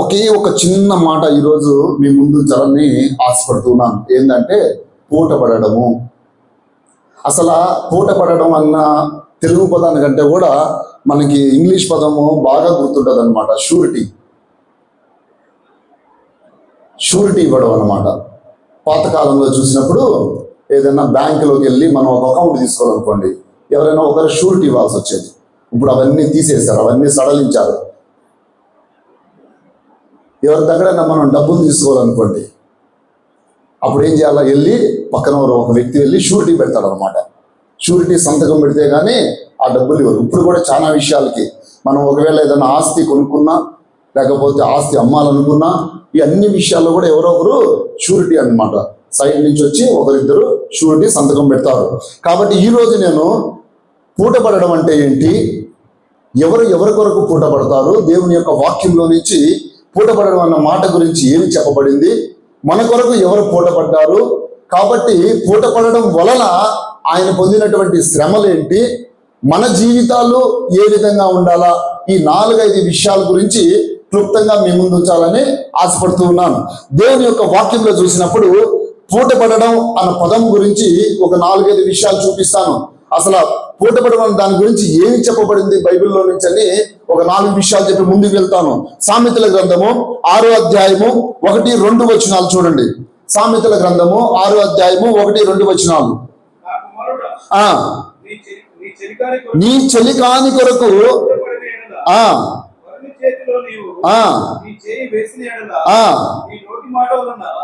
ఒకే ఒక చిన్న మాట ఈరోజు మీ ముందు జరని ఆశపడుతున్నాను. ఏంటంటే పూట పడడము అసలు పూట పడడం అన్న తెలుగు పదానికంటే కూడా మనకి ఇంగ్లీష్ పదము బాగా గుర్తుంటుంది అనమాట షూరిటీ షూరిటీ ఇవ్వడం అనమాట పాతకాలంలో చూసినప్పుడు ఏదైనా బ్యాంకులోకి వెళ్ళి మనం ఒక అకౌంట్ తీసుకోవాలనుకోండి ఎవరైనా ఒకరు షూరిటీ ఇవ్వాల్సి వచ్చేది. ఇప్పుడు అవన్నీ తీసేశారు అవన్నీ సడలించారు. ఎవరి దగ్గరైనా మనం డబ్బులు తీసుకోవాలనుకోండి అప్పుడు ఏం చేయాలి? వెళ్ళి పక్కన ఒక వ్యక్తి వెళ్ళి షూరిటీ పెడతాడు అనమాట షూరిటీ సంతకం పెడితే కానీ ఆ డబ్బులు ఇవ్వరు. ఇప్పుడు కూడా చాలా విషయాలకి మనం ఒకవేళ ఏదైనా ఆస్తి కొనుక్కున్నా లేకపోతే ఆస్తి అమ్మాలనుకున్నా ఈ అన్ని విషయాల్లో కూడా ఎవరో ఒకరు షూరిటీ అన్నమాట. సైడ్ నుంచి వచ్చి ఒకరిద్దరు షూరిటీ సంతకం పెడతారు. కాబట్టి ఈ రోజు నేను పూటపడడం అంటే ఏంటి? ఎవరు ఎవరి కొరకు పూటపడతారు? దేవుని యొక్క వాక్యంలో నుంచి పూటపడడం అన్న మాట గురించి ఏమి చెప్పబడింది? మన కొరకు ఎవరు పూటపడ్డారు? కాబట్టి పూటపడడం వలన ఆయన పొందినటువంటి శ్రమలేంటి? మన జీవితాలు ఏ విధంగా ఉండాలా? ఈ నాలుగైదు విషయాల గురించి క్లుప్తంగా మీ ముందు ఉంచాలని ఆశపడుతూ ఉన్నాను. దేవుని యొక్క వాక్యంలో చూసినప్పుడు పూటపడడం అన్న పదం గురించి ఒక నాలుగైదు విషయాలు చూపిస్తాను. అసలు పూటపడడం దాని గురించి ఏమి చెప్పబడింది బైబిల్లో నుంచి అని ఒక నాలుగు విషయాలు చెప్పి ముందుకు వెళ్తాను. సామెతల గ్రంథము ఆరో అధ్యాయము ఒకటి రెండు వచనాలు చూడండి. సామెతల గ్రంథము ఆరో అధ్యాయము ఒకటి రెండు వచనాలు. ఆ. నీ చెలి- చెలికాని కొరకు ఆ. ఆ. ఆ.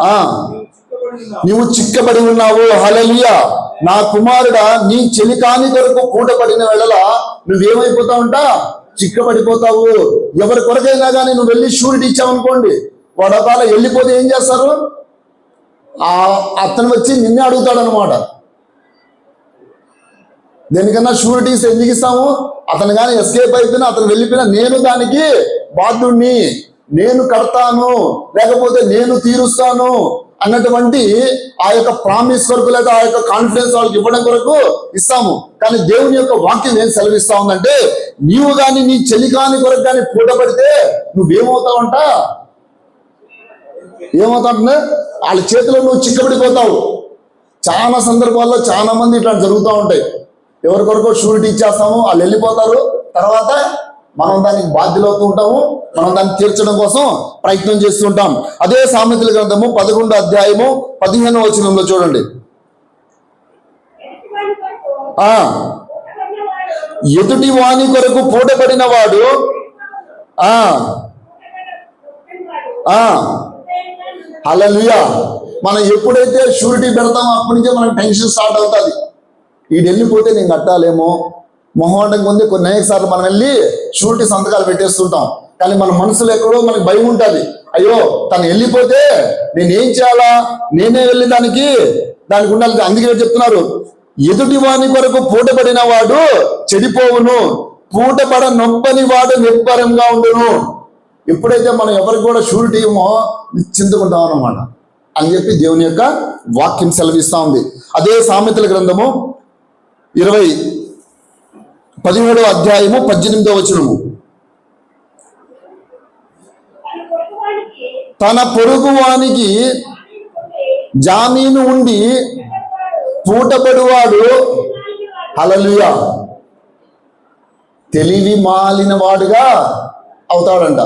ఆ. నీవు చిక్కబడి ఉన్నావు. నీవు హలలియ నా కుమారుడా నీ చెలికాని కొరకు కూటపడిన నువ్వేమైపోతా ఉంటా? చిక్కబడిపోతావు. ఎవరి కొరకైనా కానీ నువ్వు వెళ్ళి షూరిటీ ఇచ్చావనుకోండి వాడు ఒకవేళ వెళ్ళిపోతే ఏం చేస్తారు? ఆ అతను వచ్చి నిన్నే అడుగుతాడు అనమాట దేనికన్నా షూరిటీస్ ఎందుకు ఇస్తాము? అతను కానీ ఎస్కేప్ అయిపోయినా అతను వెళ్ళిపోయినా నేను దానికి బాధ్యుణ్ణి. నేను కడతాను. లేకపోతే నేను తీరుస్తాను. అన్నటువంటి ఆ యొక్క ప్రామిస్ కొరకు లేదా ఆ యొక్క కాన్ఫిడెన్స్ వాళ్ళకి ఇవ్వడం కొరకు ఇస్తాము. కానీ దేవుని యొక్క వాక్యం ఏం సెలవిస్తా ఉందంటే నీవు కానీ నీ చెలికాని కొరకు కానీ పూటపడితే నువ్వేమవుతావంట ఏమవుతావంటే వాళ్ళ చేతిలో నువ్వు చిక్కబడిపోతావు. చాలా సందర్భాల్లో చాలా మంది ఇట్లా జరుగుతూ ఉంటాయి. ఎవరి కొరకు షూరిటీ ఇచ్చేస్తాము వాళ్ళు వెళ్ళిపోతారు. తర్వాత మనం దానికి బాధ్యులవుతూ ఉంటాము మనం దాన్ని తీర్చడం కోసం ప్రయత్నం చేస్తూ ఉంటాం. అదే సామెతల గ్రంథము పదకొండు అధ్యాయము పదిహేను వచనంలో చూడండి. ఆ ఎదుటి వాణి కొరకు పూటపడిన వాడు ఆ ఆ మనం ఎప్పుడైతే షూరిటీ పెడతామో అప్పటి నుంచే మనకి టెన్షన్ స్టార్ట్ అవుతుంది. వీడు వెళ్ళిపోతే నేను కట్టాలేమో? మొహమాటం ముందు కొన్ని అనేక సార్లు మనం వెళ్ళి షూరిటీ సంతకాలు పెట్టేస్తుంటాం. కానీ మన మనసులో ఎక్కడో మనకి భయం ఉంటుంది. అయ్యో తను వెళ్ళిపోతే నేను ఏం చేయాలా? నేనే వెళ్ళి దానికి దానికి ఉండాలి. అందుకే చెప్తున్నారు. ఎదుటి వాని కొరకు పూటపడిన వాడు చెడిపోవును. పూటపడ నొప్పని వాడు నిర్భరంగా ఉండును. ఎప్పుడైతే మనం ఎవరికి కూడా షూరిటీ ఏమో చిందుకుంటాం అన్నమాట. అని చెప్పి దేవుని యొక్క వాక్యం సెలవిస్తా ఉంది. అదే సామెతల గ్రంథము ఇరవై పదిహేడో అధ్యాయము పద్దెనిమిదో వచనము. తన పొరుగు వానికి జామీను ఉండి పూటపడువాడు హలలుయా తెలివి మాలిన వాడుగా అవుతాడంట.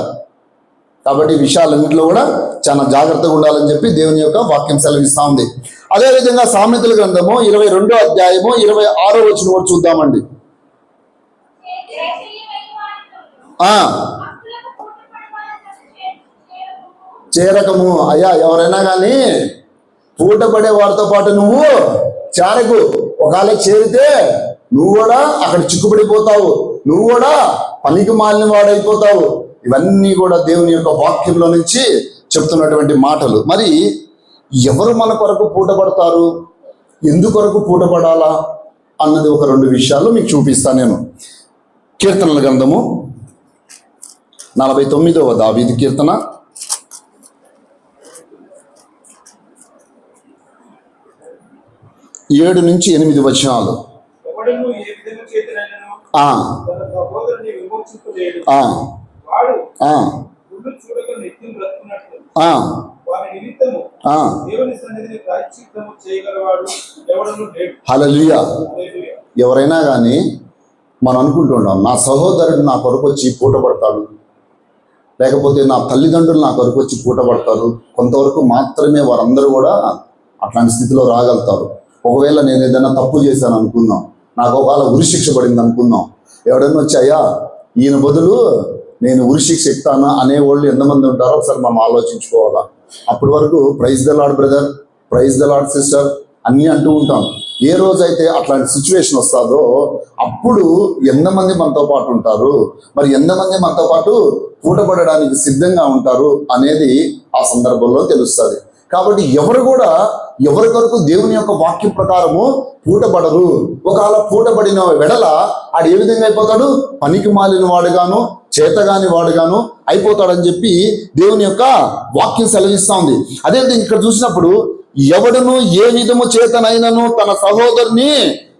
కాబట్టి విషయాలన్నింటిలో కూడా చాలా జాగ్రత్తగా ఉండాలని చెప్పి దేవుని యొక్క వాక్యం సెలవిస్తూ ఉంది. అదేవిధంగా సామెతల గ్రంథము ఇరవై రెండో అధ్యాయము ఇరవై ఆరో వచ్చిన కూడా చూద్దామండి ఆ చేరకము. అయ్యా ఎవరైనా కానీ పూట పడే వారితో పాటు నువ్వు చేరకు. ఒకవేళ చేరితే నువ్వు కూడా అక్కడ చిక్కుపడిపోతావు నువ్వు కూడా పనికి మాలిన వాడైపోతావు. ఇవన్నీ కూడా దేవుని యొక్క వాక్యంలో నుంచి చెప్తున్నటువంటి మాటలు. మరి ఎవరు మన కొరకు పూటపడతారు? ఎందుకొరకు పూటపడాలా? అన్నది ఒక రెండు విషయాలు మీకు చూపిస్తాను నేను. కీర్తనల గ్రంథము నలభై తొమ్మిదవ దావీది కీర్తన. ఏడు నుంచి ఎనిమిది వచనాలు. హల్లెలూయా. ఎవరైనా కానీ మనం అనుకుంటుంటాం నా సహోదరుడు నా కొరకు వచ్చి పూట పడతాడు. లేకపోతే నా తల్లిదండ్రులు నా కొరకు వచ్చి కూటపడతారు కొంతవరకు మాత్రమే వారందరూ కూడా అట్లాంటి స్థితిలో రాగలుగుతారు. ఒకవేళ నేను ఏదైనా తప్పు చేశాను అనుకుందాం నాకు ఒకవేళ ఉరిశిక్ష పడింది అనుకుందాం ఎవడన్నా వచ్చి అయ్యా ఈయన బదులు నేను ఉరిశిక్ష అనే అనేవాళ్ళు ఎంతమంది ఉంటారో ఒకసారి మనం ఆలోచించుకోవాలా. అప్పటి వరకు praise the Lord brother praise the Lord sister అన్నీ అంటూ ఉంటాం. ఏ రోజైతే అట్లాంటి సిచ్యువేషన్ వస్తుందో అప్పుడు ఎంతమంది మనతో పాటు ఉంటారు? మరి ఎంతమంది మనతో పాటు కూటపడడానికి సిద్ధంగా ఉంటారు అనేది ఆ సందర్భంలో తెలుస్తుంది. కాబట్టి ఎవరు కూడా ఎవరి కొరకు దేవుని యొక్క వాక్యం ప్రకారము పూటపడరు ఒకవేళ పూటపడిన వెడల ఆడు ఏ విధంగా అయిపోతాడు? పనికి మాలిన వాడుగాను చేతగాని వాడుగాను అయిపోతాడని చెప్పి దేవుని యొక్క వాక్యం సెలవిస్తా ఉంది. అదే ఇక్కడ చూసినప్పుడు ఎవడును ఏ విధము చేతనైనను తన సహోదరుని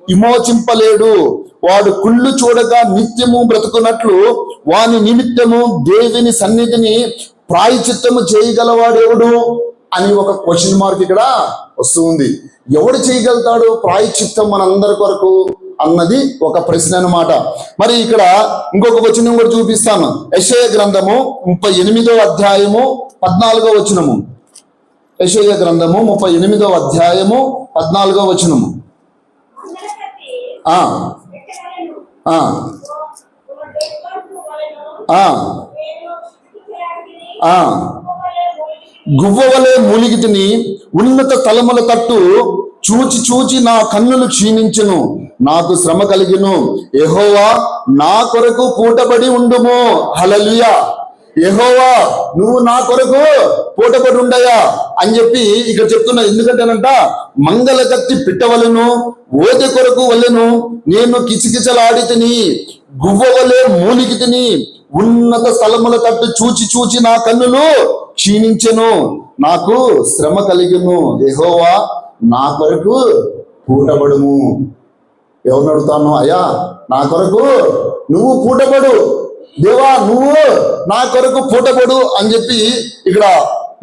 విమోచింపలేడు. వాడు కుళ్ళు చూడగా నిత్యము బ్రతుకున్నట్లు వాని నిమిత్తము దేవుని సన్నిధిని ప్రాయచిత్తము చేయగలవాడెవడు అని ఒక క్వశ్చన్ మార్క్ ఇక్కడ వస్తుంది. ఎవడు చేయగలుగుతాడు ప్రాయచిత్తం మనందరి కొరకు అన్నది ఒక ప్రశ్న అన్నమాట. మరి ఇక్కడ ఇంకొక వచనం కూడా చూపిస్తాను. యశయ గ్రంథము ముప్పై ఎనిమిదో అధ్యాయము పద్నాలుగో వచనము. యెషయా గ్రంథము ముప్పై ఎనిమిదో అధ్యాయము పద్నాలుగో వచనము. గువ్వవలే మూలిగితిని ఉన్నత తలముల తట్టు చూచి చూచి నా కన్నులు క్షీణించును. నాకు శ్రమ కలిగిను. ఎహోవా నా కొరకు పూటబడి ఉండుము. హలలియా యెహోవా నువ్వు నా కొరకు పూటపడి ఉండయా అని చెప్పి ఇక్కడ చెప్తున్నా. ఎందుకంటేనంట మంగళ కత్తి పిట్టవలను ఓదె కొరకు వలెను నేను కిచకిచలాడి తిని గువ్వవలే మూలికి తిని ఉన్నత స్థలముల తట్టు చూచి చూచి నా కన్నులు క్షీణించెను. నాకు శ్రమ కలిగిను. యెహోవా నా కొరకు పూటబడుము ఎవరిని అడుగుతాను? అయ్యా నా కొరకు నువ్వు పూటపడు. దేవా నువ్వు నా కొరకు పూటపడు అని చెప్పి ఇక్కడ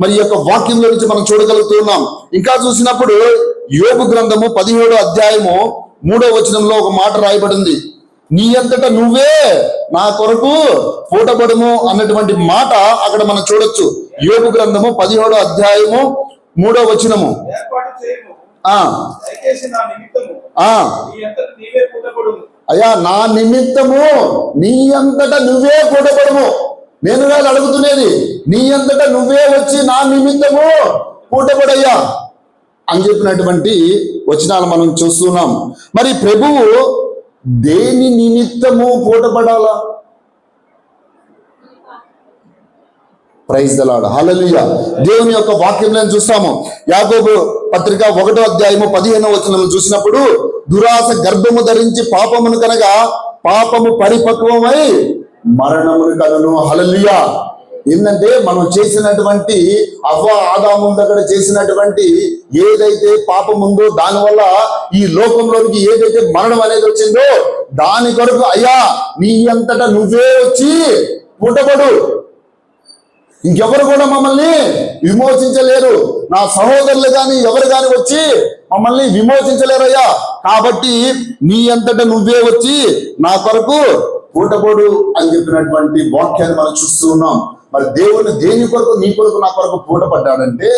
మరి యొక్క వాక్యంలో నుంచి మనం చూడగలుగుతున్నాం ఇంకా చూసినప్పుడు యోగు గ్రంథము పదిహేడు అధ్యాయము మూడో వచనంలో ఒక మాట రాయబడింది. నీ అంతటా నువ్వే నా కొరకు పూటపడము అన్నటువంటి మాట అక్కడ మనం చూడొచ్చు. యోగు గ్రంథము పదిహేడో అధ్యాయము మూడో వచనము. ఆ. నా నిమిత్తము నీ అంతట అయ్యా నా నిమిత్తము నీ అంతటా నువ్వే పూటపడము నేను కాదు అడుగుతున్నది నీ అంతటా నువ్వే వచ్చి నా నిమిత్తము పూటపడయ్యా అని చెప్పినటువంటి వచనాలు మనం చూస్తున్నాం. మరి ప్రభువు దేని నిమిత్తము పూటపడాలా ప్రైజ్ దలాడు హలలియ దేవుని యొక్క వాక్యంలో చూస్తాము. యాకోబు పత్రిక ఒకటో అధ్యాయము పదిహేనో వచనం చూసినప్పుడు దురాశ గర్భము ధరించి పాపమును కనగా పాపము పరిపక్వమై మరణమును కనును. హలలియ ఏంటంటే మనం చేసినటువంటి అవ్వ ఆదాము దగ్గర చేసినటువంటి ఏదైతే పాపం ఉందో దానివల్ల ఈ లోకంలోనికి ఏదైతే మరణం అనేది వచ్చిందో దాని కొరకు అయ్యా నీ అంతటా నువ్వే వచ్చి పుట్టబడు. ఇంకెవరు కూడా మమ్మల్ని విమోచించలేరు. నా సహోదరులు గాని ఎవరు గాని వచ్చి మమ్మల్ని విమోచించలేరయ్యా. కాబట్టి నీ అంతటా నువ్వే వచ్చి నా కొరకు పూటపోడు అని చెప్పినటువంటి వాక్యాన్ని మనం చూస్తూ ఉన్నాం. మరి దేవుని దేని కొరకు నీ కొరకు నా కొరకు పూటపడ్డాడంటే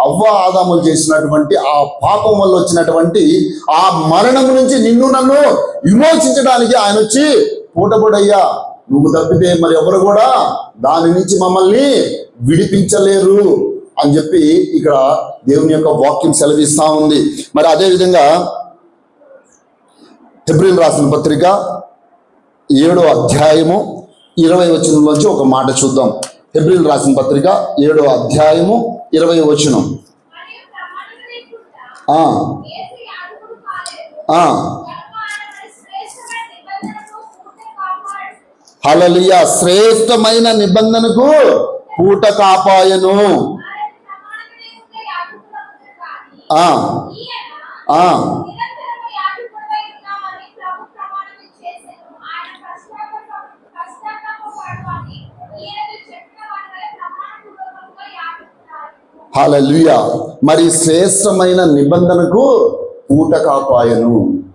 అవ్వ ఆదాములు చేసినటువంటి ఆ పాపం వల్ల వచ్చినటువంటి ఆ మరణం నుంచి నిన్ను నన్ను విమోచించడానికి ఆయన వచ్చి పూటపడయ్యా. నువ్వు తప్పితే మరి ఎవరు కూడా దాని నుంచి మమ్మల్ని విడిపించలేరు అని చెప్పి ఇక్కడ దేవుని యొక్క వాక్యం సెలవిస్తా ఉంది. మరి అదే విధంగా హెబ్రిల్ రాసిన పత్రిక ఏడో అధ్యాయము ఇరవై వచనంలోంచి ఒక మాట చూద్దాం. హెబ్రిల్ రాసిన పత్రిక ఏడో అధ్యాయము ఇరవై వచనం. హలలియ శ్రేష్టమైన నిబంధనకు పూట కాపాయను. హాలలుయ మరి శ్రేష్టమైన నిబంధనకు పూట కాపాయను.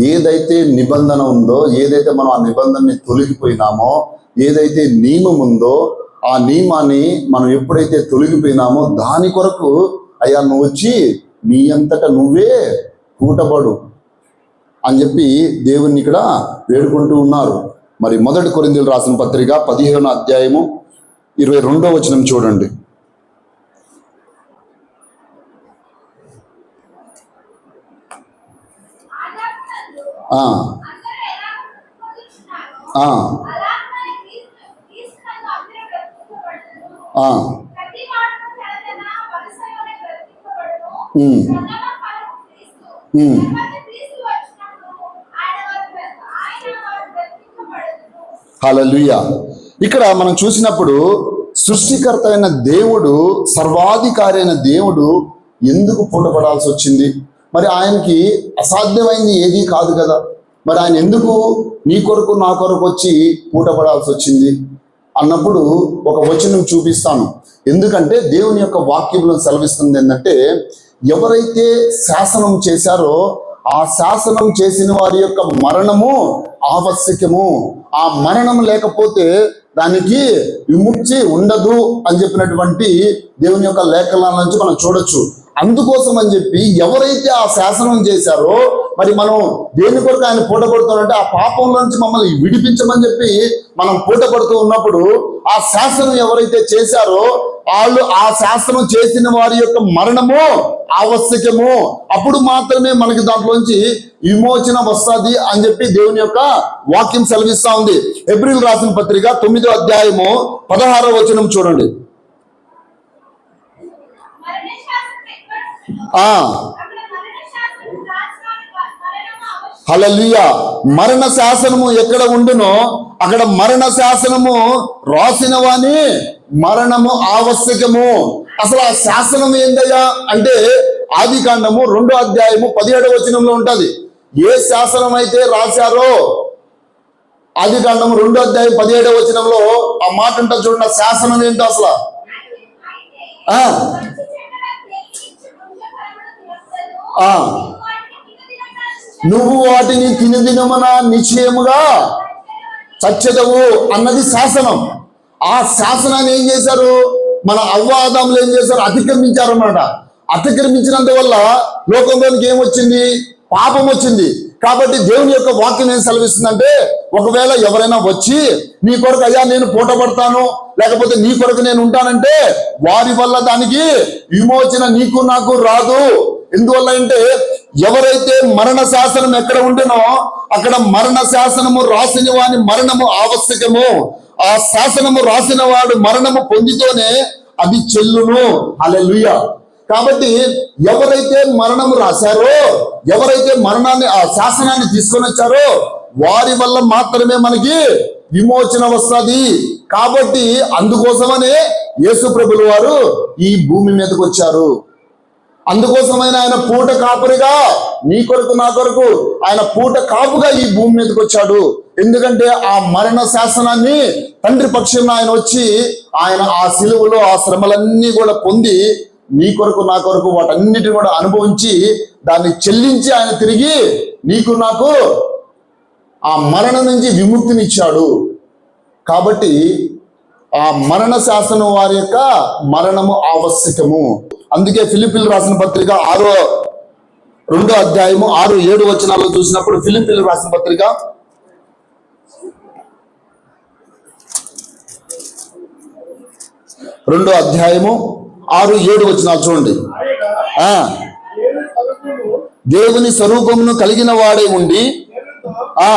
ఏదైతే నిబంధన ఉందో ఏదైతే మనం ఆ నిబంధనని తొలగిపోయినామో ఏదైతే నియమం ఉందో ఆ నియమాన్ని మనం ఎప్పుడైతే తొలగిపోయినామో దాని కొరకు అయ్యా నువ్వు వచ్చి నీ అంతట నువ్వే కూటపడు అని చెప్పి దేవుణ్ణి ఇక్కడ వేడుకుంటూ ఉన్నారు. మరి మొదటి కొరిందులు రాసిన పత్రిక పదిహేను అధ్యాయము ఇరవై రెండో వచనం చూడండి. హలలుయా ఇక్కడ మనం చూసినప్పుడు సృష్టికర్త అయిన దేవుడు సర్వాధికారి అయిన దేవుడు ఎందుకు పూటపడాల్సి వచ్చింది? మరి ఆయనకి అసాధ్యమైంది ఏదీ కాదు కదా. మరి ఆయన ఎందుకు నీ కొరకు నా కొరకు వచ్చి పూటపడాల్సి వచ్చింది? అన్నప్పుడు ఒక వచనం చూపిస్తాను. ఎందుకంటే దేవుని యొక్క వాక్యంలో సెలవిస్తుంది ఏంటంటే ఎవరైతే శాసనం చేశారో ఆ శాసనం చేసిన వారి యొక్క మరణము ఆవశ్యకము. ఆ మరణం లేకపోతే దానికి విముక్తి ఉండదు అని చెప్పినటువంటి దేవుని యొక్క లేఖనాల నుంచి మనం చూడొచ్చు. అందుకోసం అని చెప్పి ఎవరైతే ఆ శాసనం చేశారో మరి మనం దేని కొరకు ఆయన పూటపడుతామంటే ఆ పాపం నుంచి మమ్మల్ని విడిపించమని చెప్పి మనం పూటపడుతూ ఉన్నప్పుడు ఆ శాసనం ఎవరైతే చేశారో వాళ్ళు ఆ శాసనం చేసిన వారి యొక్క మరణము ఆవశ్యకము. అప్పుడు మాత్రమే మనకి దాంట్లోంచి విమోచన వస్తుంది అని చెప్పి దేవుని యొక్క వాక్యం సెలవిస్తా ఉంది. ఏప్రిల్ రాసిన పత్రిక తొమ్మిదో అధ్యాయము పదహారో వచనం చూడండి మరణశాస్త్రం ఎక్కడ ఉందో, ఆ అక్కడ మరణశాస్త్రం రాజధాని మరణము అవశ్యం. హలలుయ మరణ శాసనము ఎక్కడ ఉండునో అక్కడ మరణ శాసనము రాసిన వాని మరణము ఆవశ్యకము. అసలు ఆ శాసనం ఏందయ్యా? అంటే ఆది కాండము రెండో అధ్యాయము పదిహేడవ వచనంలో ఉంటది. ఏ శాసనం అయితే రాశారో ఆది కాండము రెండో అధ్యాయం పదిహేడవ వచనంలో ఆ మాట ఉంటుంది చూడండి ఆ శాసనం ఏంటో అసలు? నువ్వు వాటిని తినదినమున నిశ్చయముగా చచ్చదవు అన్నది శాసనం. ఆ శాసనాన్ని ఏం చేశారు? మన అవ్వాదములు ఏం చేశారు? అతిక్రమించారు అన్నమాట అతిక్రమించినంత వల్ల లోకంలోనికి ఏమొచ్చింది పాపం వచ్చింది. కాబట్టి దేవుని యొక్క వాక్యం ఏం సెలవిస్తుందంటే ఒకవేళ ఎవరైనా వచ్చి నీ కొరకు అయ్యా నేను పూట పడతాను. లేకపోతే నీ కొరకు నేను ఉంటానంటే వారి వల్ల దానికి విమోచన నీకు నాకు రాదు. ఎందువల్ల అంటే ఎవరైతే మరణ శాసనం ఎక్కడ ఉండేనో అక్కడ మరణ శాసనము రాసిన వాని మరణము ఆవశ్యకము. ఆ శాసనము రాసిన వాడు మరణము పొందితోనే అది చెల్లును. అలెలుయ కాబట్టి ఎవరైతే మరణము రాశారో ఎవరైతే మరణాన్ని ఆ శాసనాన్ని తీసుకొని వచ్చారో వారి వల్ల మాత్రమే మనకి విమోచన వస్తుంది. కాబట్టి అందుకోసమనే యేసు ప్రభులు వారు ఈ భూమి మీదకి వచ్చారు. అందుకోసమైన ఆయన పూట కాపురిగా నీ కొరకు నా కొరకు ఆయన పూట కాపుగా ఈ భూమి మీదకి వచ్చాడు. ఎందుకంటే ఆ మరణ శాసనాన్ని తండ్రి పక్షంలో ఆయన వచ్చి ఆయన ఆ సిలువలో ఆ శ్రమలన్నీ కూడా పొంది నీ కొరకు నా కొరకు వాటన్నిటిని కూడా అనుభవించి దాన్ని చెల్లించి ఆయన తిరిగి నీకు నాకు ఆ మరణం నుంచి విముక్తినిచ్చాడు. కాబట్టి ఆ మరణ శాసనం వారి యొక్క మరణము ఆవశ్యకము. అందుకే ఫిలిపిల్ రాసిన పత్రిక ఆరో రెండో అధ్యాయము ఆరు ఏడు వచనాలు చూసినప్పుడు ఫిలిపిల్ రాసిన పత్రిక రెండో అధ్యాయము ఆరు ఏడు వచనాలు చూడండి. దేవుని స్వరూపమును కలిగిన వాడే ఉండి ఆ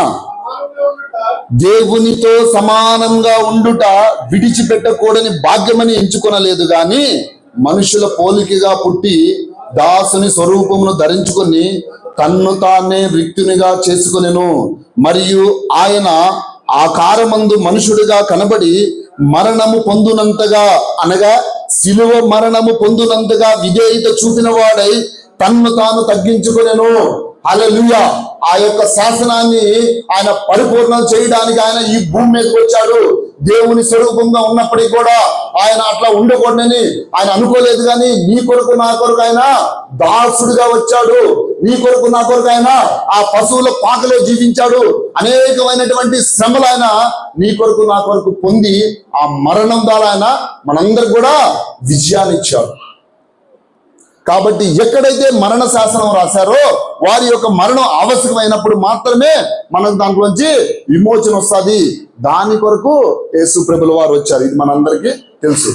దేవునితో సమానంగా ఉండుట విడిచిపెట్టకూడని భాగ్యమని ఎంచుకొనలేదు గాని మనుషుల పోలికగా పుట్టి దాసుని స్వరూపమును ధరించుకొని తన్ను తానే వ్యక్తునిగా చేసుకునేను. మరియు ఆయన ఆకారమందు మనుషుడిగా కనబడి మరణము పొందునంతగా అనగా శిలువ మరణము పొందునంతగా విధేయత చూపిన వాడై తన్ను తాను తగ్గించుకునేను. అలలుయా ఆ యొక్క శాసనాన్ని ఆయన పరిపూర్ణం చేయడానికి ఆయన ఈ భూమి మీదకి వచ్చాడు. దేవుని స్వరూపంగా ఉన్నప్పటికీ కూడా ఆయన అట్లా ఉండకూడదని ఆయన అనుకోలేదు కానీ నీ కొరకు నా కొరకు ఆయన దాసుడుగా వచ్చాడు. నీ కొరకు నా కొరకు ఆయన ఆ పశువుల పాకలో జీవించాడు. అనేకమైనటువంటి శ్రమలు ఆయన నీ కొరకు నా కొరకు పొంది ఆ మరణం ద్వారా ఆయన మనందరికి కూడా విజయాన్ని ఇచ్చాడు. కాబట్టి ఎక్కడైతే మరణ శాసనం రాశారో వారి యొక్క మరణం ఆవశ్యకమైనప్పుడు మాత్రమే మనకు దాంట్లోంచి విమోచన వస్తుంది. దాని కొరకు యేసు ప్రభుల వారు వచ్చారు. ఇది మనందరికీ తెలుసు.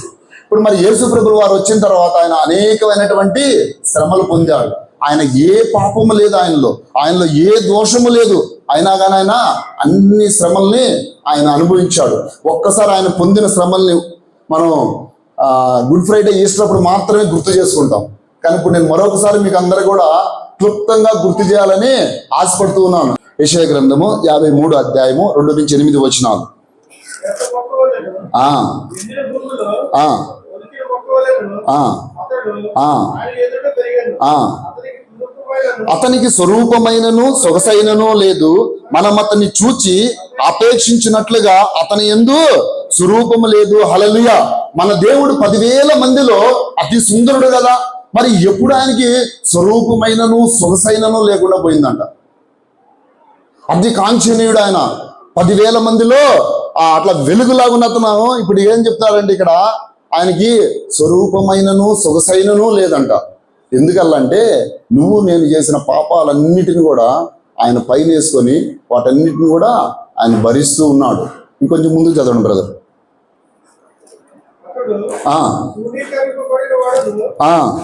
ఇప్పుడు మరి యేసు ప్రభుల వారు వచ్చిన తర్వాత ఆయన అనేకమైనటువంటి శ్రమలు పొందాడు. ఆయన ఏ పాపము లేదు ఆయనలో. ఆయనలో ఏ దోషము లేదు. అయినా కానీ ఆయన అన్ని శ్రమల్ని ఆయన అనుభవించాడు. ఒక్కసారి ఆయన పొందిన శ్రమల్ని మనం గుడ్ ఫ్రైడే ఈస్టర్ అప్పుడు మాత్రమే గుర్తు చేసుకుంటాం. కానీ ఇప్పుడు నేను మరొకసారి మీకు అందరు కూడా క్లుప్తంగా గుర్తు చేయాలని ఆశపడుతూ ఉన్నాను. యశయ గ్రంథము యాభై మూడు అధ్యాయము రెండు నుంచి ఎనిమిది వచ్చినాలు ఆ. ఆ. ఆ. ఆ. ఆ. అతనికి అతనికి స్వరూపమైనను సొగసైనను లేదు. మనం అతన్ని చూచి అపేక్షించినట్లుగా అతని ఎందు స్వరూపము లేదు. హలలుయ మన దేవుడు పదివేల మందిలో అతి సుందరుడు కదా. మరి ఎప్పుడు ఆయనకి స్వరూపమైనను సొగసైనను లేకుండా పోయిందంట. అది కాంక్షణీయుడు ఆయన. పదివేల మందిలో అట్లా వెలుగులాగున్న అతను ఇప్పుడు ఏం చెప్తారంటే ఇక్కడ ఆయనకి స్వరూపమైనను సొగసైనను లేదంట. ఎందుకల్లంటే నువ్వు నేను చేసిన పాపాలన్నిటిని కూడా ఆయన పైన వేసుకొని వాటన్నిటిని కూడా ఆయన భరిస్తూ ఉన్నాడు. ఇంకొంచెం ముందుకు చదవండి బ్రదర్. అడుగుతున్నాను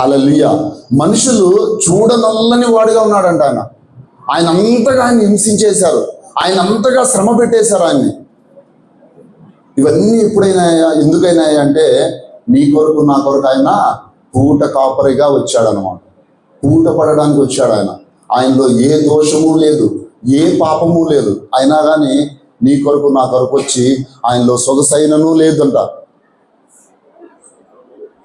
అలలియ మనుషులు చూడనల్లని వాడిగా ఉన్నాడంట ఆయన. ఆయన అంతగా ఆయన హింసించేశారు. ఆయన అంతగా శ్రమ పెట్టేశారు ఆయన్ని. ఇవన్నీ ఎప్పుడైనా ఎందుకైనా అంటే నీ కొరకు నా కొరకు ఆయన పూట కాపరిగా వచ్చాడనమాట పూట పడడానికి వచ్చాడు ఆయన. ఆయనలో ఏ దోషము లేదు ఏ పాపము లేదు. అయినా కానీ నీ కొరకు నా కొరకు వచ్చి ఆయనలో సొగసైనను లేదంట.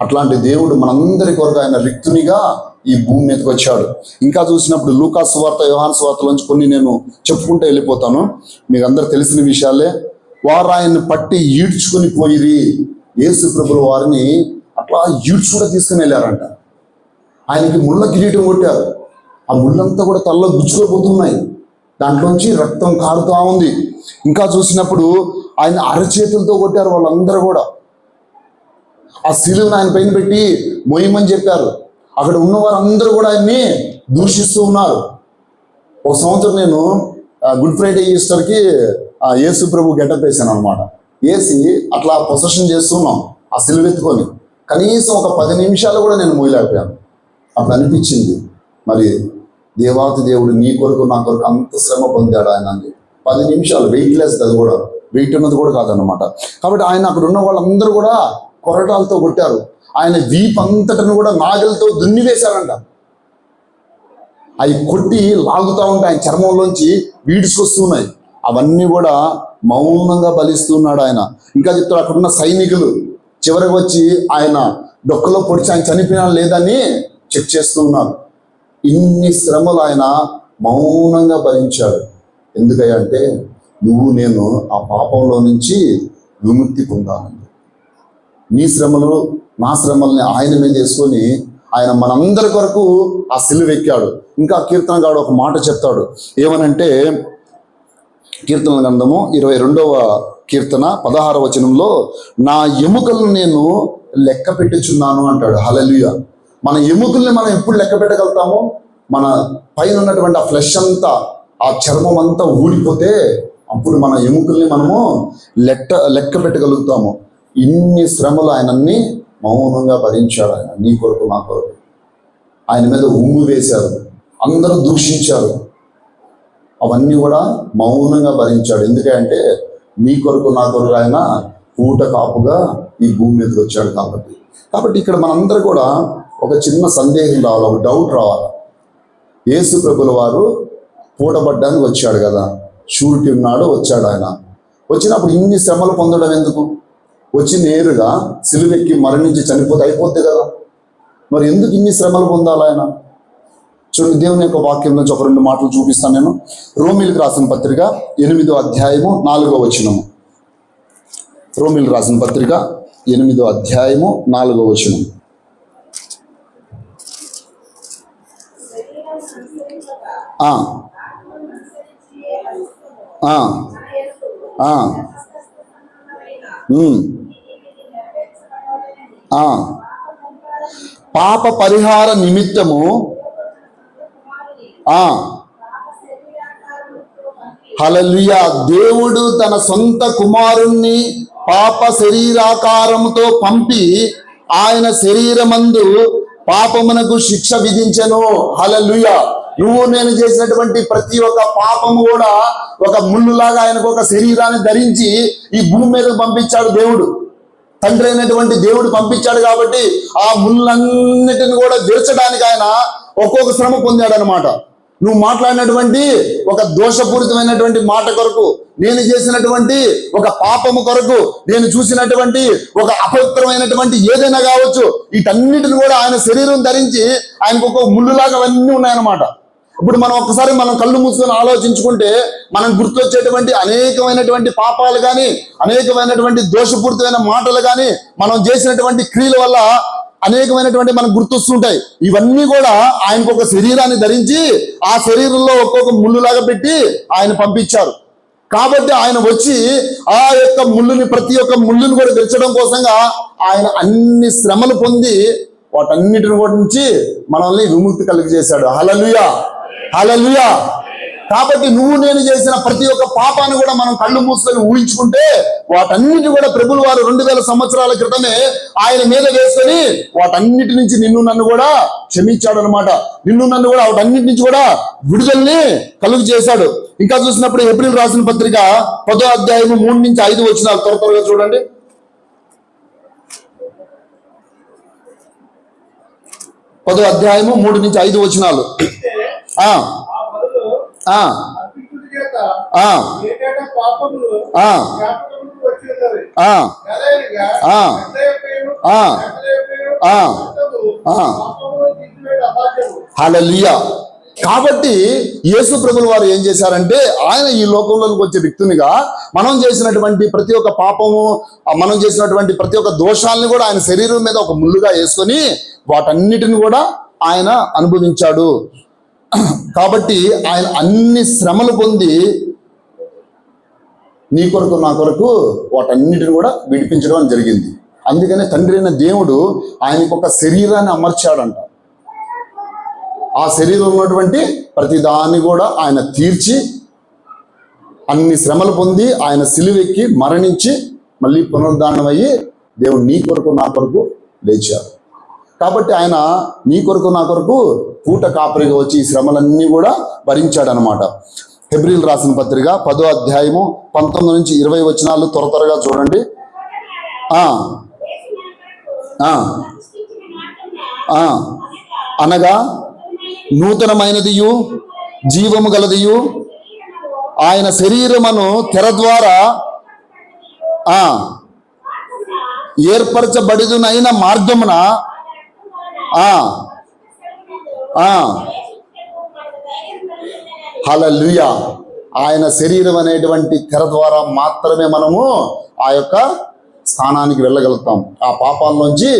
అట్లాంటి దేవుడు మనందరి కొరకు ఆయన రిక్తునిగా ఈ భూమి మీదకి వచ్చాడు. ఇంకా చూసినప్పుడు లూకాస్ వార్త యోహాన్ స్వార్తలోంచి కొన్ని నేను చెప్పుకుంటూ వెళ్ళిపోతాను. మీకు అందరు తెలిసిన విషయాలే. వారు ఆయన్ని పట్టి ఈడ్చుకుని పోయిరి. యేసు ప్రభులు వారిని అట్లా ఈడ్చుకుంటూ తీసుకుని వెళ్ళారంట. ఆయనకి ముళ్ళ కిరీటం కొట్టారు. ఆ ముళ్ళంతా కూడా తలలో గుచ్చుకోపోతున్నాయి. దాంట్లోంచి రక్తం కారుతా ఉంది. ఇంకా చూసినప్పుడు ఆయన అరచేతులతో కొట్టారు వాళ్ళందరూ కూడా. ఆ శిలువును ఆయన పైన పెట్టి మొయ్యమని చెప్పారు. అక్కడ ఉన్న వారందరూ కూడా ఆయన్ని దూషిస్తూ ఉన్నారు. ఒక సంవత్సరం నేను గుడ్ ఫ్రైడే ఈస్టర్కి ఆ యేసు ప్రభు గెటప్ వేసాను అనమాట వేసి అట్లా పొసెషన్ చేస్తున్నాం ఆ సిలువెత్తుకొని కనీసం ఒక పది నిమిషాలు కూడా నేను మోయలేకపోయాను అప్పుడు అనిపించింది. మరి దేవాతి దేవుడు నీ కొరకు నా కొరకు అంత శ్రమ పొందాడు ఆయన అని పది నిమిషాలు వెయిట్ లెస్ అది కూడా వెయిట్ ఉన్నది కూడా కాదనమాట కాబట్టి ఆయన అక్కడ ఉన్న వాళ్ళందరూ కూడా కొరటాలతో కొట్టారు. ఆయన వీపంతటను కూడా నాగలతో దున్నివేశారంట. అవి కొట్టి లాగుతూ ఉంటే ఆయన చర్మంలోంచి వీడ్చుకొస్తున్నాయి అవన్నీ కూడా మౌనంగా బలిస్తున్నాడు ఆయన. ఇంకా చెప్తాడు అక్కడున్న సైనికులు చివరికి వచ్చి ఆయన డొక్కలో పొడిచి ఆయన చనిపోయినా లేదని చెక్ చేస్తున్నారు ఇన్ని శ్రమలు ఆయన మౌనంగా భరించాడు. ఎందుకంటే అంటే నువ్వు నేను ఆ పాపంలో నుంచి విముక్తి పొందాలని నీ శ్రమలు నా శ్రమల్ని ఆయన మీద చేసుకొని ఆయన మనందరి కొరకు ఆ సిలువెక్కాడు. ఇంకా కీర్తనగాడు ఒక మాట చెప్తాడు. ఏమనంటే కీర్తన గ్రంథము ఇరవై రెండవ కీర్తన పదహార వచనంలో నా ఎముకలను నేను లెక్క పెట్టుచున్నాను అంటాడు. హలలుయ మన ఎముకల్ని మనం ఎప్పుడు లెక్క పెట్టగలుగుతాము మన పైన ఉన్నటువంటి ఆ ఫ్లెష్ అంతా ఆ చర్మం అంతా ఊడిపోతే అప్పుడు మన ఎముకల్ని మనము లెక్క లెక్క పెట్టగలుగుతాము. ఇన్ని శ్రమలు ఆయనన్ని మౌనంగా భరించాడు ఆయన నీ కొరకు నా కొరకు. ఆయన మీద ఉమ్ము వేశారు. అందరూ దూషించారు. అవన్నీ కూడా మౌనంగా భరించాడు. ఎందుకంటే నీ కొరకు నా కొరకు ఆయన పూట కాపుగా ఈ భూమి మీదకి వచ్చాడు కాబట్టి. కాబట్టి ఇక్కడ మనందరూ కూడా ఒక చిన్న సందేహం రావాలి ఒక డౌట్ రావాలి. యేసు ప్రభుల వారు పూటపడ్డానికి వచ్చాడు కదా. షూరిటీ ఉన్నాడు వచ్చాడు ఆయన. వచ్చినప్పుడు ఇన్ని శ్రమలు పొందడం ఎందుకు? వచ్చి నేరుగా సిలువెక్కి మరణించి చనిపోతే అయిపోద్ది కదా. మరి ఎందుకు ఇన్ని శ్రమలు పొందాలి ఆయన? చూడండి దేవుని యొక్క వాక్యం నుంచి ఒక రెండు మాటలు చూపిస్తాను నేను. రోమిల్కి రాసిన పత్రిక ఎనిమిదో అధ్యాయము నాలుగో వచనము. రోమిల్ రాసిన పత్రిక ఎనిమిదో అధ్యాయము నాలుగో వచనము. పాప పరిహార నిమిత్తము హలలుయా దేవుడు తన సొంత కుమారుణ్ణి పాప శరీరాకారముతో పంపి ఆయన శరీరమందు పాపమునకు శిక్ష విధించను. హలలుయా నువ్వు నేను చేసినటువంటి ప్రతి ఒక్క పాపము కూడా ఒక ముళ్ళులాగా ఆయనకు ఒక శరీరాన్ని ధరించి ఈ భూమి మీద పంపించాడు దేవుడు. తండ్రి అయినటువంటి దేవుడు పంపించాడు కాబట్టి ఆ ముళ్ళన్నిటిని కూడా విరచడానికి ఆయన ఒక్కొక్క శ్రమ పొందాడు అనమాట నువ్వు మాట్లాడినటువంటి ఒక దోషపూరితమైనటువంటి మాట కొరకు నేను చేసినటువంటి ఒక పాపము కొరకు నేను చూసినటువంటి ఒక అపవిత్రమైనటువంటి ఏదైనా కావచ్చు వీటన్నిటిని కూడా ఆయన శరీరం ధరించి ఆయనకు ఒక ముళ్ళులాగా అవన్నీ ఉన్నాయన్నమాట. ఇప్పుడు మనం ఒక్కసారి మనం కళ్ళు మూసుకొని ఆలోచించుకుంటే మనం గుర్తొచ్చేటువంటి అనేకమైనటువంటి పాపాలు కానీ అనేకమైనటువంటి దోషపూరితమైన మాటలు కానీ మనం చేసినటువంటి క్రియల వల్ల అనేకమైనటువంటి మనకు గుర్తొస్తుంటాయి. ఇవన్నీ కూడా ఆయనకు ఒక శరీరాన్ని ధరించి ఆ శరీరంలో ఒక్కొక్క ముళ్ళులాగా పెట్టి ఆయన పంపించారు. కాబట్టి ఆయన వచ్చి ఆ యొక్క ముళ్ళుని ప్రతి ఒక్క ముళ్ళుని కూడా తెరచడం కోసంగా ఆయన అన్ని శ్రమలు పొంది వాటన్నిటిని కూడా నుంచి మనల్ని విముక్తి కలిగజేశాడు. హలలుయా హలలుయా కాబట్టి నువ్వు నేను చేసిన ప్రతి ఒక్క పాపాన్ని కూడా మనం కళ్ళు మూసుకొని ఊహించుకుంటే వాటన్నిటి కూడా ప్రభులు వారు రెండు వేల సంవత్సరాల క్రితమే ఆయన మీద వేసుకొని వాటన్నిటి నుంచి నిన్ను నన్ను కూడా క్షమించాడు అనమాట నిన్ను నన్ను కూడా వాటన్నిటి నుంచి కూడా విడుదలని కలుగు చేశాడు. ఇంకా చూసినప్పుడు ఏప్రిల్ రాసిన పత్రిక పదో అధ్యాయం మూడు నుంచి ఐదు వచ్చిన త్వర త్వరగా చూడండి. పదో అధ్యాయము మూడు నుంచి ఐదు వచనాలు. అయితే కాబట్టి యేసు ప్రభులు వారు ఏం చేశారంటే ఆయన ఈ లోకంలోకి వచ్చే వ్యక్తునిగా మనం చేసినటువంటి ప్రతి ఒక్క పాపము మనం చేసినటువంటి ప్రతి ఒక్క దోషాలను కూడా ఆయన శరీరం మీద ఒక ముళ్ళుగా వేసుకొని వాటన్నిటిని కూడా ఆయన అనుభవించాడు. కాబట్టి ఆయన అన్ని శ్రమలు పొంది నీ కొరకు నా కొరకు వాటన్నిటిని కూడా విడిపించడం జరిగింది. అందుకనే తండ్రి అయిన దేవుడు ఆయనకు ఒక శరీరాన్ని అమర్చాడంట. ఆ శరీరంలో ఉన్నటువంటి ప్రతి దాన్ని కూడా ఆయన తీర్చి అన్ని శ్రమలు పొంది ఆయన సిలువెక్కి మరణించి మళ్ళీ పునరుద్ధానం అయ్యి దేవుడు నీ కొరకు నా కొరకు లేచారు కాబట్టి ఆయన నీ కొరకు నా కొరకు పూట కాపరిగా వచ్చి ఈ శ్రమలన్నీ కూడా భరించాడనమాట. హెబ్రిల్ రాసిన పత్రిక పదో అధ్యాయము పంతొమ్మిది నుంచి ఇరవై వచనాలు త్వర త్వరగా చూడండి. అనగా నూతనమైనదియు జీవము గలదియు ఆయన శరీరమును తెర ద్వారా ఏర్పరచబడిదునైన మార్గమున ఆ. ఆ. ఆయన శరీరం అనేటువంటి తెర ద్వారా మాత్రమే మనము ఆ యొక్క స్థానానికి వెళ్ళగలుగుతాం. ఆ పాపాల్లోంచి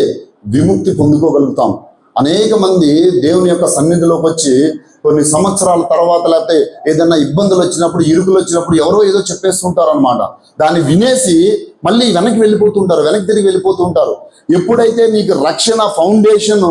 విముక్తి పొందుకోగలుగుతాం. అనేక మంది దేవుని యొక్క సన్నిధిలోకి వచ్చి కొన్ని సంవత్సరాల తర్వాత లేకపోతే ఏదైనా ఇబ్బందులు వచ్చినప్పుడు ఇరుకులు వచ్చినప్పుడు ఎవరో ఏదో చెప్పేస్తుంటారు అనమాట దాన్ని వినేసి మళ్ళీ వెనక్కి వెళ్ళిపోతుంటారు వెనక్కి తిరిగి వెళ్ళిపోతుంటారు. ఎప్పుడైతే నీకు రక్షణ ఫౌండేషన్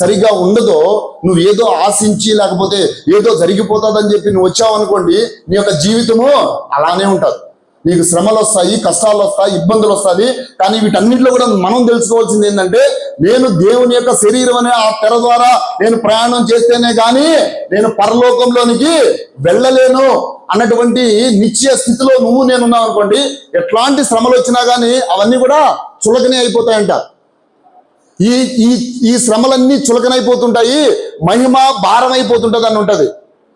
సరిగా ఉండదో నువ్వు ఏదో ఆశించి లేకపోతే ఏదో జరిగిపోతుందని చెప్పి నువ్వు వచ్చావు అనుకోండి నీ యొక్క జీవితము అలానే ఉంటుంది. నీకు శ్రమలు వస్తాయి కష్టాలు వస్తాయి ఇబ్బందులు వస్తాయి కానీ వీటన్నిటిలో కూడా మనం తెలుసుకోవాల్సింది ఏంటంటే నేను దేవుని యొక్క శరీరం అనే ఆ తెర ద్వారా నేను ప్రయాణం చేస్తేనే కానీ నేను పరలోకంలోనికి వెళ్ళలేను. అన్నటువంటి నిశ్చయ స్థితిలో నువ్వు నేను ఉన్నావు అనుకోండి ఎట్లాంటి శ్రమలు వచ్చినా కానీ అవన్నీ కూడా చులకనే అయిపోతాయంట. ఈ ఈ ఈ శ్రమలన్నీ చులకనైపోతుంటాయి మహిమ భారం అయిపోతుంటది అని ఉంటుంది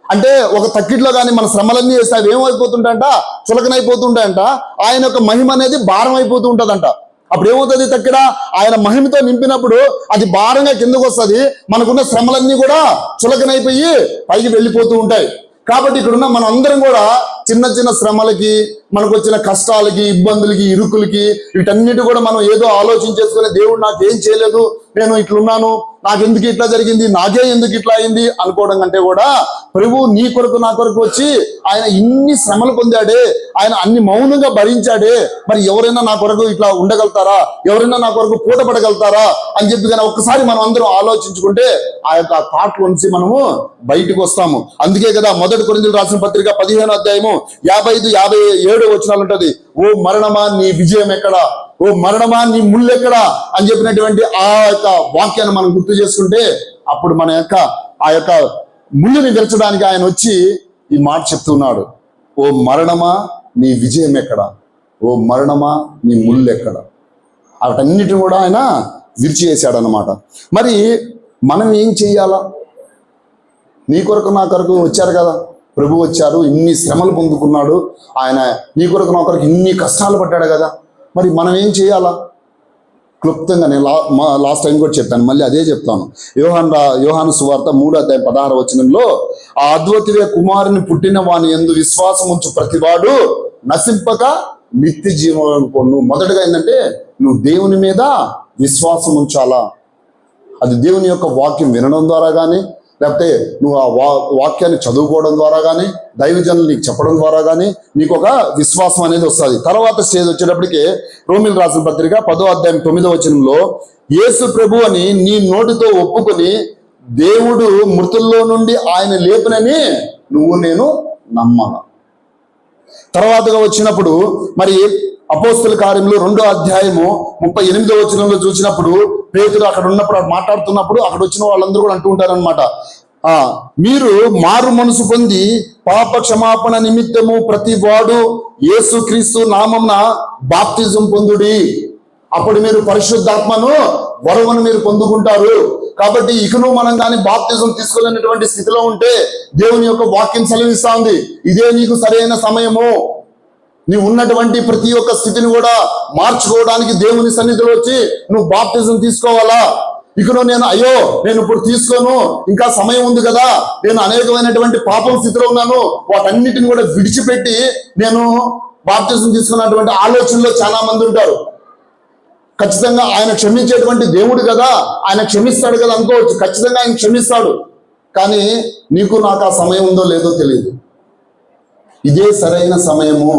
అంటే ఒక తక్కిట్లో కానీ మన శ్రమలన్నీ వేస్తే అవి ఏమైపోతుంటాయంట? చులకనైపోతుంటాయంట. ఆయన యొక్క మహిమ అనేది భారం అయిపోతూ ఉంటదంట అప్పుడు ఏమవుతుంది తక్కిడ? ఆయన మహిమతో నింపినప్పుడు అది భారంగా కిందకు వస్తుంది మనకున్న శ్రమలన్నీ కూడా చులకనైపోయి పైకి వెళ్ళిపోతూ ఉంటాయి. కాబట్టి ఇక్కడున్న మన అందరం కూడా చిన్న చిన్న శ్రమలకి మనకు వచ్చిన కష్టాలకి ఇబ్బందులకి ఇరుకులకి వీటన్నిటి కూడా మనం ఏదో ఆలోచించేసుకుని దేవుడు నాకేం చేయలేదు నేను ఇట్లున్నాను నాకెందుకు ఇట్లా జరిగింది నాకే ఎందుకు ఇట్లా అయింది అనుకోవడం కంటే కూడా ప్రభు నీ కొరకు నా కొరకు వచ్చి ఆయన ఇన్ని శ్రమలు పొందాడే ఆయన అన్ని మౌనంగా భరించాడే మరి ఎవరైనా నా కొరకు ఇట్లా ఉండగలుగుతారా? ఎవరైనా నా కొరకు పూట పడగలుగుతారా? అని చెప్పి కానీ ఒక్కసారి మనం అందరం ఆలోచించుకుంటే ఆ యొక్క థాట్ నుంచి మనము బయటకు వస్తాము. అందుకే కదా మొదటి కొరిందులు రాసిన పత్రిక పదిహేను అధ్యాయము యాభై ఐదు యాభై ఏడు వచ్చినాలు ఉంటది. ఓ మరణమా నీ విజయం ఎక్కడా? ఓ మరణమా నీ ముళ్ళు ఎక్కడా? అని చెప్పినటువంటి ఆ యొక్క వాక్యాన్ని మనం గుర్తు చేసుకుంటే అప్పుడు మన యొక్క ఆ యొక్క ముళ్ళుని విరచడానికి ఆయన వచ్చి ఈ మాట చెప్తున్నాడు. ఓ మరణమా నీ విజయం ఎక్కడ? ఓ మరణమా నీ ముళ్ళు ఎక్కడ? వాటన్నిటిని కూడా ఆయన విరిచివేశాడు అనమాట మరి మనం ఏం చెయ్యాలా? నీ కొరకు నా కొరకు వచ్చారు కదా. ప్రభు వచ్చారు ఇన్ని శ్రమలు పొందుకున్నాడు. ఆయన నీ కొరకు నా కొరకు ఇన్ని కష్టాలు పడ్డాడు కదా. మరి మనం ఏం చేయాలా క్లుప్తంగా నేను లా మా లాస్ట్ టైం కూడా చెప్పాను మళ్ళీ అదే చెప్తాను. యోహాన్ రా యోహాను సువార్త మూడో అధ్యాయం పదహారు వచనంలో ఆ అద్వైతీయ కుమారుని పుట్టిన వాని ఎందు విశ్వాసం ఉంచు ప్రతివాడు నశింపక నిత్య జీవనం పొన్ను మొదటగా ఏంటంటే నువ్వు దేవుని మీద విశ్వాసం ఉంచాలా? అది దేవుని యొక్క వాక్యం వినడం ద్వారా కానీ లేకపోతే నువ్వు ఆ వా వాక్యాన్ని చదువుకోవడం ద్వారా కానీ దైవజనులు నీకు చెప్పడం ద్వారా కానీ నీకు ఒక విశ్వాసం అనేది వస్తుంది. తర్వాత స్టేజ్ వచ్చేటప్పటికి రోమిల్ రాసిన పత్రిక పదో అధ్యాయం తొమ్మిదో వచనంలో యేసు ప్రభు అని నీ నోటితో ఒప్పుకొని దేవుడు మృతుల్లో నుండి ఆయన లేపునని నువ్వు నేను నమ్మను. తర్వాతగా వచ్చినప్పుడు మరి అపోస్తుల కార్యంలో రెండో అధ్యాయము ముప్పై ఎనిమిదో వచనంలో చూసినప్పుడు పేతురు అక్కడ ఉన్నప్పుడు మాట్లాడుతున్నప్పుడు అక్కడ వచ్చిన వాళ్ళందరూ కూడా అంటూ ఉంటారనమాట ఆ మీరు మారు మనసు పొంది పాప క్షమాపణ నిమిత్తము ప్రతి వాడు యేసుక్రీస్తు నామంన బాప్తిజం పొందుడి. అప్పుడు మీరు పరిశుద్ధాత్మను వరవను మీరు పొందుకుంటారు. కాబట్టి ఇకను మనం కానీ బాప్తిజం తీసుకోలేనటువంటి స్థితిలో ఉంటే దేవుని యొక్క వాక్యం సెలవిస్తా ఉంది. ఇదే నీకు సరైన సమయము. నీవు ఉన్నటువంటి ప్రతి ఒక్క స్థితిని కూడా మార్చుకోవడానికి దేవుని సన్నిధిలో వచ్చి నువ్వు బాప్తిజం తీసుకోవాలా? ఇకను నేను అయ్యో నేను ఇప్పుడు తీసుకోను ఇంకా సమయం ఉంది కదా నేను అనేకమైనటువంటి పాపం స్థితిలో ఉన్నాను వాటన్నిటిని కూడా విడిచిపెట్టి నేను బాప్తిజం తీసుకున్నటువంటి ఆలోచనలో చాలా మంది ఉంటారు. ఖచ్చితంగా ఆయన క్షమించేటువంటి దేవుడు కదా ఆయన క్షమిస్తాడు కదా అనుకోవచ్చు ఖచ్చితంగా ఆయన క్షమిస్తాడు. కానీ నీకు నాకు ఆ సమయం ఉందో లేదో తెలియదు. ఇదే సరైన సమయము.